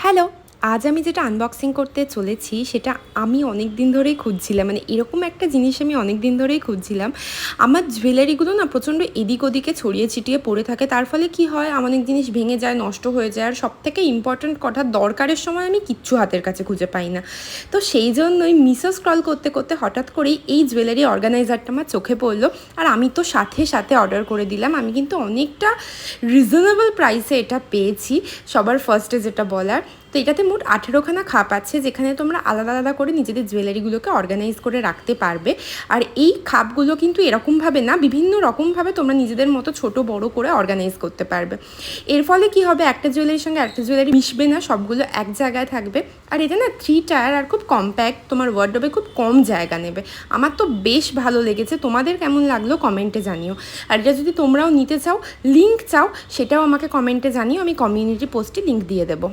Hello আজ আমি যেটা আনবক্সিং করতে চলেছি, সেটা আমি অনেক দিন ধরেই খুঁজছিলাম। মানে এরকম একটা জিনিস আমি অনেক দিন ধরেই খুঁজছিলাম। আমার জুয়েলারিগুলো না প্রচণ্ড এদিক ওদিকে ছড়িয়ে ছিটিয়ে পড়ে থাকে। তার ফলে কি হয়, আমার অনেক জিনিস ভেঙে যায়, নষ্ট হয়ে যায়। আর সব থেকে ইম্পর্ট্যান্ট কথা, দরকারের সময় আমি কিচ্ছু হাতের কাছে খুঁজে পাই না। তো সেই জন্যই মিশো স্ক্রল করতে করতে হঠাৎ করেই এই জুয়েলারি অর্গানাইজারটা আমার চোখে পড়ল। আর আমি তো সাথে সাথে অর্ডার করে দিলাম। আমি কিন্তু অনেকটা রিজনেবল প্রাইসে এটা পেয়েছি, সবার ফার্স্টে যেটা বলার। তো এটাতে মোট আঠেরোখানা খাপ আছে যেখানে তোমরা আলাদা আলাদা করে নিজেদের জুয়েলারিগুলোকে অর্গানাইজ করে রাখতে পারবে। আর এই খাপগুলো কিন্তু এরকমভাবে না, বিভিন্ন রকমভাবে তোমরা নিজেদের মতো ছোট, বড় করে অর্গানাইজ করতে পারবে। এর ফলে কি হবে? একটা জুয়েলারির সঙ্গে একটা জুয়েলারি মিশবে না, সবগুলো এক জায়গায় থাকবে। আর এটা না থ্রি টায়ার আর খুব কম্প্যাক্ট তোমার ওয়ার্ডরোবে খুব কম জায়গা নেবে। আমার তো বেশ ভালো লেগেছে, তোমাদের কেমন লাগল কমেন্টে জানিও। আর এটা যদি তোমরাও নিতে চাও লিঙ্ক চাও, সেটাও আমাকে কমেন্টে জানিও, আমি কমিউনিটি পোস্টে লিঙ্ক দিয়ে দেবো।